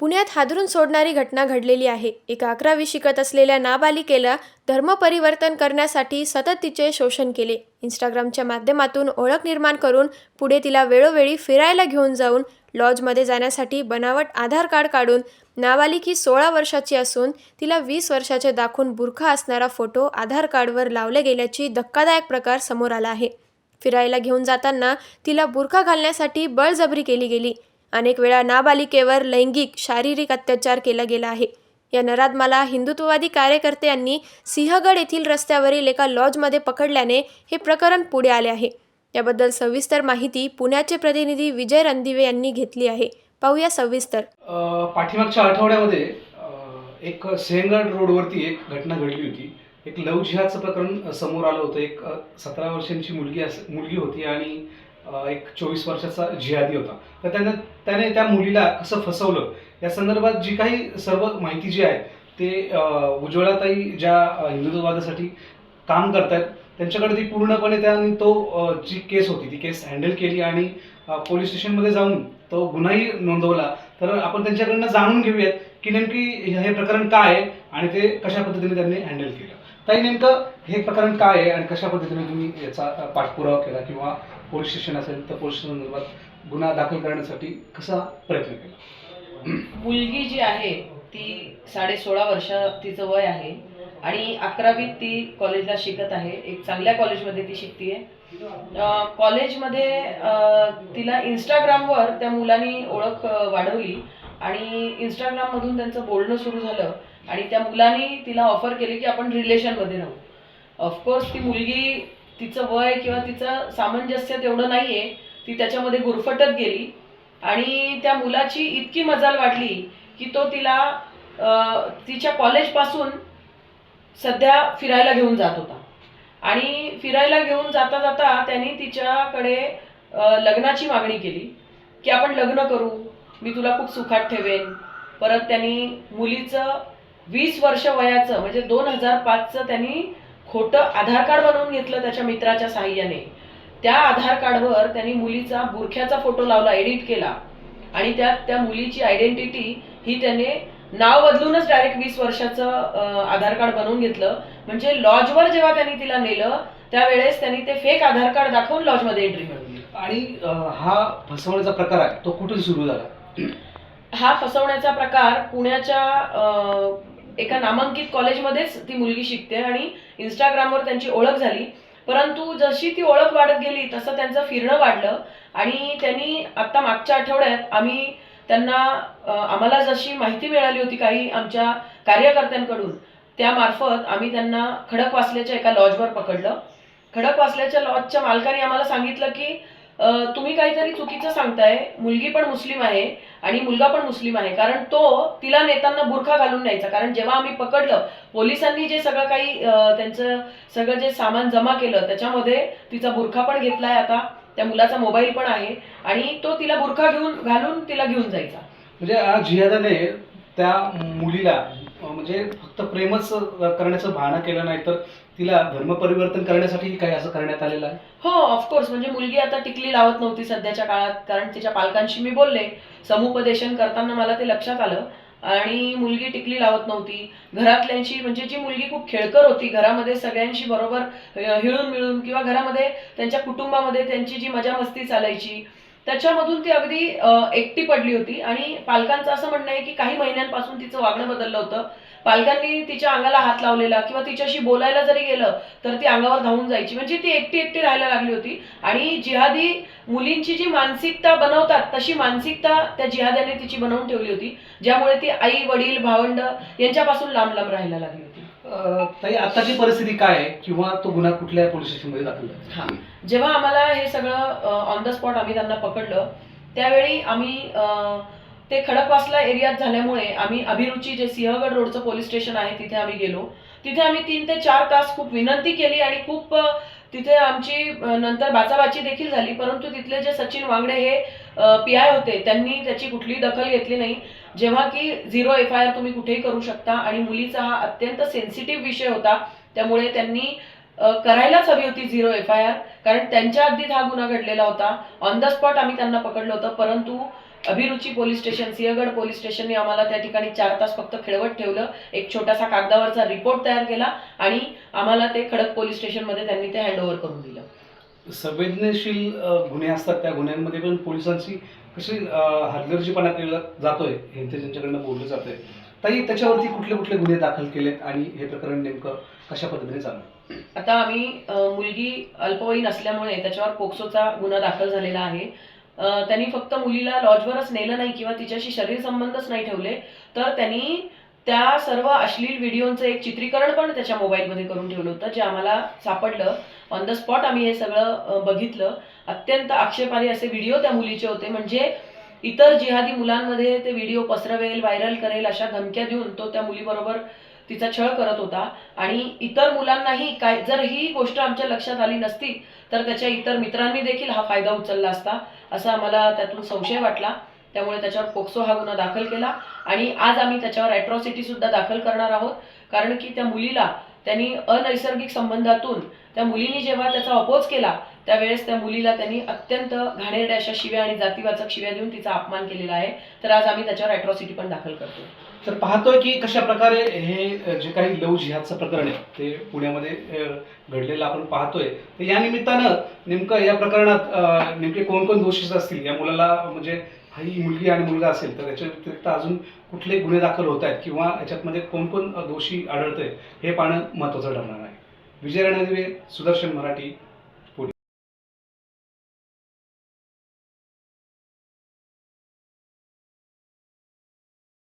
पुण्यात हादरून सोडणारी घटना घडलेली आहे. एका अकरावी शिकत असलेल्या नाबालिकेला धर्मपरिवर्तन करण्यासाठी सतत तिचे शोषण केले. इंस्टाग्रामच्या माध्यमातून ओळख निर्माण करून पुढे तिला वेळोवेळी फिरायला घेऊन जाऊन लॉजमध्ये जाण्यासाठी बनावट आधार कार्ड काढून नाबालिक ही सोळा वर्षाची असून तिला वीस वर्षाचे दाखवून बुरखा असणारा फोटो आधार कार्डवर लावले गेल्याची धक्कादायक प्रकार समोर आला आहे. फिरायला घेऊन जाताना तिला बुरखा घालण्यासाठी बळजबरी केली गेली. अनेक वेळा नाबालिकेवर लैंगिक शारीरिक अत्याचार केला गेला आहे. या नराधमाला हिंदुत्ववादी कार्यकर्त्यांनी सिंहगड येथील रस्त्यावरील एका लॉजमध्ये पकडल्याने हे प्रकरण पुढे आले आहे. याबद्दल सविस्तर माहिती पुण्याचे प्रतिनिधी विजय रणदिवे यांनी घेतली आहे. पाहूया सविस्तर. पाठीमागच्या आठवड्यामध्ये एक सिंहगड रोडवरती एक घटना घडली होती. एक लव जिहादचं प्रकरण समोर आलं होतं. एक सतरा वर्षांची मुलगी अस मुलगी होती आणि एक चोवीस वर्षाचा जिहादी होता. तर त्यानं त्याने त्या मुलीला कसं फसवलं? या संदर्भात जी काही सर्व माहिती जी आहे ते उज्ज्वलाताई ज्या हिंदुत्ववादासाठी काम करतायत त्यांच्याकडे ती पूर्णपणे त्यांनी तो जी केस होती ती केस हँडल केली आणि पोलीस स्टेशनमध्ये जाऊन तो गुन्हाही नोंदवला. तर आपण त्यांच्याकडनं जाणून घेऊयात की नेमकी हे प्रकरण काय आहे आणि ते कशा पद्धतीने त्यांनी हँडल केलं. ताई नेमकं हे प्रकरण काय आहे आणि कशा पद्धतीने तुम्ही याचा पाठपुरावा केला किंवा पोलीस स्टेशन असेल तर पोलीस संदर्भात गुन्हा दाखल करण्यासाठी कसा प्रयत्न केला? मुलगी जी आहे ती साडे सोळा वर्ष तिचं वय आहे आणि अकरावीत ती कॉलेजला शिकत आहे. एक चांगल्या कॉलेजमध्ये ती शिकतीये. कॉलेजमध्ये तिला इंस्टाग्रामवर त्या मुलांनी ओळख वाढवली आणि इंस्टाग्राममधून त्यांचं बोलणं सुरू झालं आणि त्या मुलांनी तिला ऑफर केली की आपण रिलेशनमध्ये राहू. ऑफकोर्स ती मुलगी तिचं वय किंवा तिचं सामंजस्य तेवढं नाही आहे ती त्याच्यामध्ये गुरफटत गेली. आणि त्या मुलाची इतकी मजाल वाटली की तो तिला तिच्या कॉलेजपासून सध्या फिरायला घेऊन जात होता. आणि फिरायला घेऊन जाता जाता त्यांनी तिच्याकडे लग्नाची मागणी केली की आपण लग्न करू मी तुला खूप सुखात ठेवेन. परत त्यांनी मुलीचं वीस वर्ष वयाचं म्हणजे दोन हजार पाचचं त्यांनी खोटं आधार कार्ड बनवून घेतलं त्याच्या मित्राच्या साहाय्याने त्या आधार कार्डवर त्यांनी मुलीचा बुरख्याचा फोटो लावला एडिट केला. आणि त्यात त्या मुलीची आयडेंटिटी ही त्याने नाव बदलूनच डायरेक्ट वीस वर्षाचं आधार कार्ड बनवून घेतलं. म्हणजे लॉजवर जेव्हा त्यांनी तिला नेलं त्यावेळेस त्यांनी ते फेक आधार कार्ड दाखवून लॉजमध्ये एंट्री मिळवली. आणि हा फसवण्याचा प्रकार आहे तो कुठून सुरू झाला? हा फसवण्याचा प्रकार पुण्याच्या एका नामांकित कॉलेजमध्येच ती मुलगी शिकते आणि इंस्टाग्रामवर त्यांची ओळख झाली. परंतु जशी ती ओळख वाढत गेली तसं त्यांचं फिरणं वाढलं आणि त्यांनी आत्ता मागच्या आठवड्यात आम्ही त्यांना आम्हाला जशी माहिती मिळाली होती काही आमच्या कार्यकर्त्यांकडून त्यामार्फत आम्ही त्यांना खडकवासल्याच्या एका लॉजवर पकडलं. खडकवासल्याच्या लॉजच्या मालकाने आम्हाला सांगितलं की तुम्ही काहीतरी चुकीचं सांगताय. मुलगी पण मुस्लिम आहे आणि मुलगा पण मुस्लिम आहे. कारण तो तिला नेताना बुरखा घालून न्यायचा. कारण जेव्हा आम्ही पकडलं पोलिसांनी जे सगळं काही त्यांचं सगळं जे सामान जमा केलं त्याच्यामध्ये तिचा बुरखा पण घेतलाय आता. त्या मुलाचा मोबाईल पण आहे. आणि तो तिला बुरखा घेऊन घालून तिला घेऊन जायचा. म्हणजे जिहादाने त्या मुलीला म्हणजे फक्त प्रेमच करण्याचं बहाणा केलं नाही तर तिला धर्मपरिवर्तन करण्यासाठी काही असं करण्यात आलेलं आहे? हो ऑफकोर्स म्हणजे मुलगी आता टिकली लावत नव्हती सध्याच्या काळात कारण तिच्या पालकांशी मी बोलले. समुपदेशन करताना मला ते लक्षात आलं. आणि मुलगी टिकली लावत नव्हती. घरातल्यांशी म्हणजे जी मुलगी खूप खेळकर होती घरामध्ये सगळ्यांशी बरोबर हिळून मिळून किंवा घरामध्ये त्यांच्या कुटुंबामध्ये त्यांची जी मजा मस्ती चालायची त्याच्यामधून ती अगदी एकटी पडली होती. आणि पालकांचं असं म्हणणं आहे की काही महिन्यांपासून तिचं वागणं बदललं होतं. पालकांनी तिच्या अंगाला हात लावलेला किंवा तिच्याशी बोलायला जरी गेलं तर ती अंगावर धावून जायची. म्हणजे ती एकटी एकटी राहायला लागली होती. आणि जिहादी मुलींची जी मानसिकता बनवतात तशी मानसिकता त्या जिहाद्याने तिची बनवून ठेवली होती. ज्यामुळे ती आई वडील भावंड यांच्यापासून लांब लांब राहायला लागली ताई आताची परिस्थिती काय आहे किंवा तो गुन्हा कुठल्या पोलीस स्टेशनमध्ये दाखल झाला हा. जेव्हा आम्हाला हे सगळं ऑन द स्पॉट आम्ही त्यांना पकडलं त्यावेळी आम्ही ते खडकवासला एरियात झाल्यामुळे आम्ही अभिरुची जे सिंहगड रोडचं पोलीस स्टेशन आहे तिथे आम्ही गेलो तिथे आम्ही तीन ते चार तास खूप विनंती केली आणि खूप तिथे आमची नंतर बाचाबाची देखील झाली परंतु तिथले जे सचिन वांगडे हे पी आय होते त्यांनी त्याची कुठली दखल घेतली नाही. जेव्हा की झिरो एफ आय आर तुम्ही कुठेही करू शकता आणि मुलीचा हा अत्यंत सेन्सिटिव्ह विषय होता त्यामुळे त्यांनी करायलाच हवी होती झिरो एफ आय आर कारण त्यांच्या हद्दीत हा गुन्हा घडलेला होता. ऑन द स्पॉट आम्ही त्यांना पकडलं होतं परंतु Abhiruchi police station Sinhagad police स्टेशनने आम्हाला त्या ठिकाणी चार तास फक्त खेळवत ठेवलं. एक छोटासा कागदावरचा रिपोर्ट तयार केला आणि आम्हाला ते खडक पोलीस स्टेशनमध्ये त्यांनी ते हँडओव्हर करून दिलं. संवेदनशील गुन्हे असतात त्या गुन्ह्यांमध्ये पण पोलिसांची कशी हलगर्जीपणा केला जातोय हे ते त्यांच्याकडनं बोललं जातंय. ताई त्याच्यावरती कुठले कुठले गुन्हे दाखल केलेत आणि हे प्रकरण नेमकं कशा पद्धतीने चालू आहे? आता आम्ही मुलगी अल्पवयीन असल्यामुळे त्याच्यावर पोक्सोचा गुन्हा दाखल झालेला आहे. त्यांनी फक्त मुलीला लॉजवरच नेलं नाही किंवा तिच्याशी शरीर संबंधच नाही ठेवले तर त्यांनी त्या सर्व अश्लील व्हिडिओचं एक चित्रीकरण पण त्याच्या मोबाईलमध्ये करून ठेवलं होतं जे आम्हाला सापडलं. ऑन द स्पॉट आम्ही हे सगळं बघितलं. अत्यंत आक्षेपारी असे व्हिडिओ त्या मुलीचे होते म्हणजे इतर जिहादी मुलांमध्ये ते व्हिडिओ पसरवेल व्हायरल करेल अशा धमक्या देऊन तो त्या मुलीबरोबर तिचा छळ करत होता. आणि इतर मुलांनाही काय जर ही गोष्ट आमच्या लक्षात आली नसती तर त्याच्या इतर मित्रांनी देखील हा फायदा उचलला असता असा आम्हाला त्यातून संशय वाटला. त्यामुळे त्याच्यावर पोक्सो हा गुन्हा दाखल केला. आणि आज आम्ही त्याच्यावर अॅट्रॉसिटी सुद्धा दाखल करणार आहोत. कारण की त्या मुलीला त्यांनी अनैसर्गिक संबंधातून त्या मुलीने जेव्हा त्याचा अपोज केला त्यावेळेस त्या मुलीला त्यांनी अत्यंत घाणेरड्या अशा शिव्या आणि जातीवाचक शिव्या देऊन तिचा अपमान केलेला आहे. तर आज आम्ही त्याच्यावर अॅट्रॉसिटी पण दाखल करतो तर पाहतोय की कशा प्रकारे हे जे काही लव जिहादचं प्रकरण आहे ते पुण्यामध्ये घडलेलं आपण पाहतोय. तर या निमित्तानं नेमकं या प्रकरणात नेमके कोण कोण दोषी असतील? या मुलाला म्हणजे ही मुलगी आणि मुलगा असेल तर याच्या व्यतिरिक्त अजून कुठले गुन्हे दाखल होत आहेत किंवा याच्यातमध्ये कोणकोण दोषी आढळतंय हे पाहणं महत्त्वाचं ठरणार आहे. विजय रणदिवे सुदर्शन मराठी